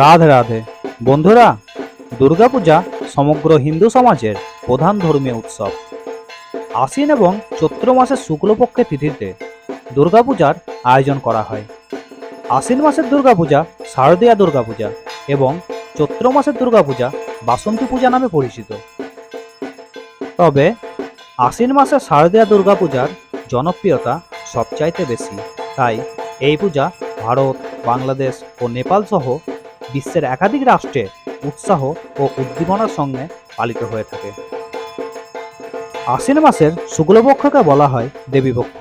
রাধে রাধে। বন্ধুরা, দুর্গাপূজা সমগ্র হিন্দু সমাজের প্রধান ধর্মীয় উৎসব। আশ্বিন এবং চৈত্র মাসের শুক্লপক্ষে তিথিতে দুর্গাপূজার আয়োজন করা হয়। আশ্বিন মাসের দুর্গাপূজা শারদীয়া দুর্গাপূজা এবং চৈত্র মাসের দুর্গাপূজা বাসন্তী পূজা নামে পরিচিত। তবে আশ্বিন মাসে শারদীয়া দুর্গাপূজার জনপ্রিয়তা সবচাইতে বেশি। তাই এই পূজা ভারত, বাংলাদেশ ও নেপাল সহ বিশ্বের একাধিক রাষ্ট্রে উৎসাহ ও উদ্দীপনার সঙ্গে পালিত হয়ে থাকে। আশ্বিন মাসের শুক্লপক্ষকে বলা হয় দেবীপক্ষ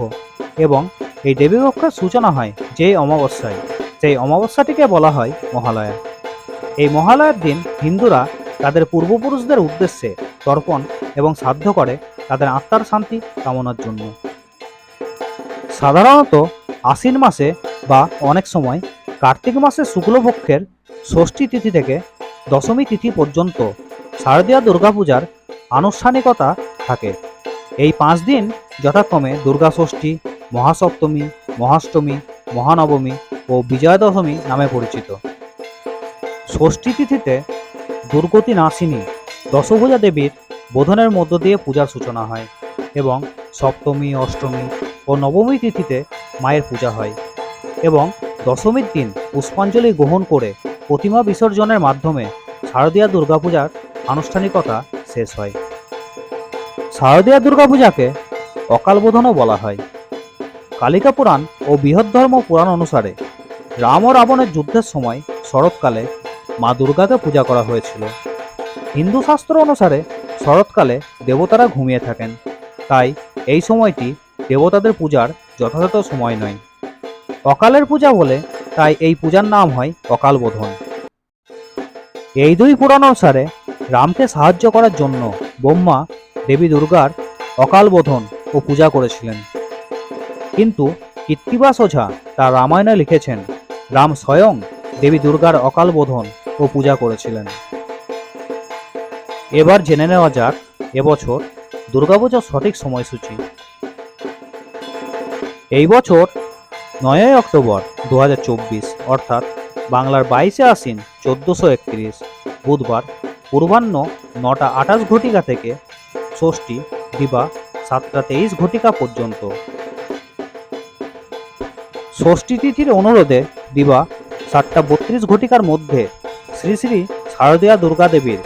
এবং এই দেবীপক্ষের সূচনা হয় যেই অমাবস্যায় সেই অমাবস্যাটিকে বলা হয় মহালয়া। এই মহালয়ার দিন হিন্দুরা তাদের পূর্বপুরুষদের উদ্দেশ্যে তর্পণ এবং সাধ্য করে তাদের আত্মার শান্তি কামনার জন্য। সাধারণত আশ্বিন মাসে বা অনেক সময় কার্তিক মাসে শুক্লপক্ষের ষষ্ঠী তিথি থেকে দশমী তিথি পর্যন্ত শারদীয়া দুর্গাপূজার আনুষ্ঠানিকতা থাকে। এই পাঁচ দিন যথাক্রমে দুর্গা ষষ্ঠী, মহাসপ্তমী, মহাষ্টমী, মহানবমী ও বিজয়া দশমী নামে পরিচিত। ষষ্ঠী তিথিতে দুর্গতি নাসিনী দশভূজা দেবীর বোধনের মধ্য দিয়ে পূজার সূচনা হয় এবং সপ্তমী, অষ্টমী ও নবমী তিথিতে মায়ের পূজা হয় এবং দশমীর দিন পুষ্পাঞ্জলি গ্রহণ করে প্রতিমা বিসর্জনের মাধ্যমে শারদীয়া দুর্গাপূজার আনুষ্ঠানিকতা শেষ হয়। শারদীয়া দুর্গাপূজাকে অকালবোধনও বলা হয়। কালিকা পুরাণ ও বৃহদ্ধর্ম পুরাণ অনুসারে রাম ও রাবণের যুদ্ধের সময় শরৎকালে মা দুর্গাকে পূজা করা হয়েছিল। হিন্দু শাস্ত্র অনুসারে শরৎকালে দেবতারা ঘুমিয়ে থাকেন। তাই এই সময়টি দেবতাদের পূজার যথাযথ সময় নয়। অকালের পূজা বলে তাই এই পূজার নাম হয় অকালবোধন। এই দুই পুরাণ অনুসারে রামকে সাহায্য করার জন্য ব্রহ্মা, দেবী দুর্গার অকালবোধন ও পূজা করেছিলেন। কিন্তু কৃত্তিবাস ওঝা তার রামায়ণে লিখেছেন, রাম স্বয়ং দেবী দুর্গার অকালবোধন ও পূজা করেছিলেন। এবার জেনে নেওয়া যাক এবছর দুর্গাপূজার সঠিক সময়সূচি। এই বছর নয়ই অক্টোবর দু হাজার চব্বিশ, অর্থাৎ বাংলার বাইশে আশ্বিন চোদ্দোশো একত্রিশ, বুধবার পূর্বাহ্ন নটা আঠাশ ঘটিকা থেকে ষষ্ঠী দিবা সাতটা তেইশ ঘটিকা পর্যন্ত। ষষ্ঠী তিথির অনুরোধে দিবা সাতটা বত্রিশ ঘটিকার মধ্যে শ্রী শ্রী শারদীয়া দুর্গা দেবীর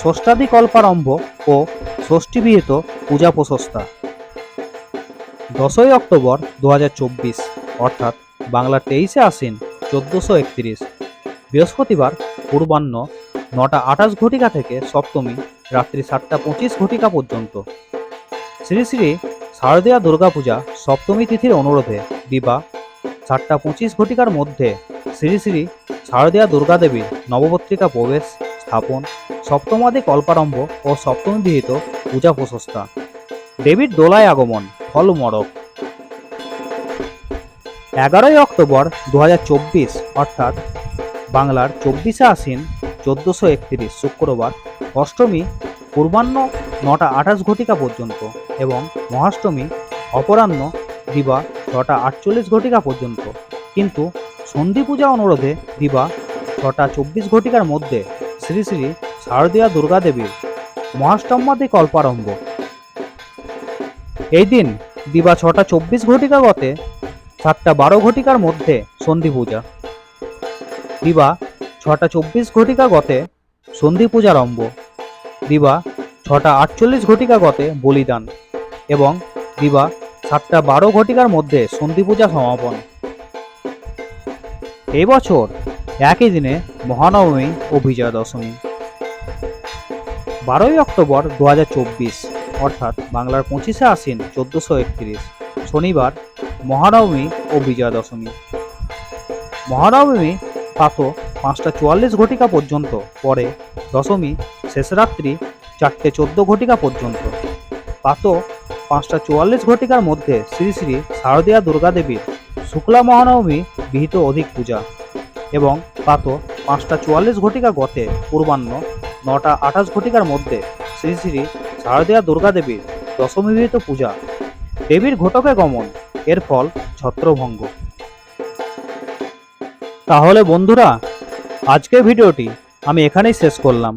ষষ্ঠাদি কল্পারম্ভ ও ষষ্ঠীবিহিত পূজা প্রশস্তা। দশই অক্টোবর দু হাজার চব্বিশ অর্থাৎ বাংলার তেইশে আশ্বিন চোদ্দোশো একত্রিশ। বৃহস্পতিবার পূর্বাহ্ন নটা আঠাশ ঘটিকা থেকে সপ্তমী রাত্রি সাতটা পঁচিশ ঘটিকা পর্যন্ত। শ্রী শ্রী শারদীয়া দুর্গাপূজা সপ্তমী তিথির অনুরোধে দিবা সাতটা পঁচিশ ঘটিকার মধ্যে শ্রী শ্রী শারদীয়া দুর্গাদেবীর নবপত্রিকা প্রবেশ স্থাপন, সপ্তমাদি কল্পারম্ভ ও সপ্তমী বিহিত পূজা প্রশস্তা। দেবীর দোলায় আগমন ফল মরক এগারোই অক্টোবর দু হাজার চব্বিশ, অর্থাৎ বাংলার চব্বিশে আশ্বিন, চোদ্দোশো একত্রিশ শুক্রবার, অষ্টমী পূর্বাহ্ন নটা আঠাশ ঘটিকা পর্যন্ত এবং মহাষ্টমী অপরাহ্ন দিবা ছটা আটচল্লিশ ঘটিকা পর্যন্ত। কিন্তু সন্ধি পূজা অনুরোধে দিবা ছটা চব্বিশ ঘটিকার মধ্যে শ্রী শ্রী শারদীয়া দুর্গা দেবীর মহাষ্টমাদি কল্পারম্ভ। এই দিন দিবা ছটা চব্বিশ ঘটিকা গতে সাতটা বারো ঘটিকার মধ্যে সন্ধি পূজা। দিবা ছটা চব্বিশ ঘটিকা গতে সন্ধি পূজারম্ভ দিবা ছটা আটচল্লিশ ঘটিকা গতে বলিদান। এবং দিবা সাতটা বারো ঘটিকার মধ্যে সন্ধি পূজা সমাপন। এই বছর একই দিনে মহানবমী ও বিজয়া দশমী বারোই অক্টোবর দু হাজার চব্বিশ, অর্থাৎ বাংলার পঁচিশে আশ্বিন চোদ্দোশো শনিবার মহানবমী ও বিজয়া দশমী মহানবমী প্রাত পাঁচটা চুয়াল্লিশ ঘটিকা পর্যন্ত, পরে দশমী শেষ রাত্রি চারটে চোদ্দ ঘটিকা পর্যন্ত। প্রাত পাঁচটা চুয়াল্লিশ ঘটিকার মধ্যে শ্রী শ্রী শারদীয়া দুর্গা দেবীর শুক্লা মহানবমী বিহিত অধিক পূজা এবং প্রাত পাঁচটা চুয়াল্লিশ ঘটিকা গতে পূর্বাহ্ন নটা আঠাশ ঘটিকার মধ্যে শ্রী শ্রী শারদীয়া দুর্গা দেবীর দশমী পূজা দেবীর ঘটকে গমন এর ফল ছত্রভঙ্গ। তাহলে বন্ধুরা আজকের ভিডিওটি আমি এখানেই শেষ করলাম।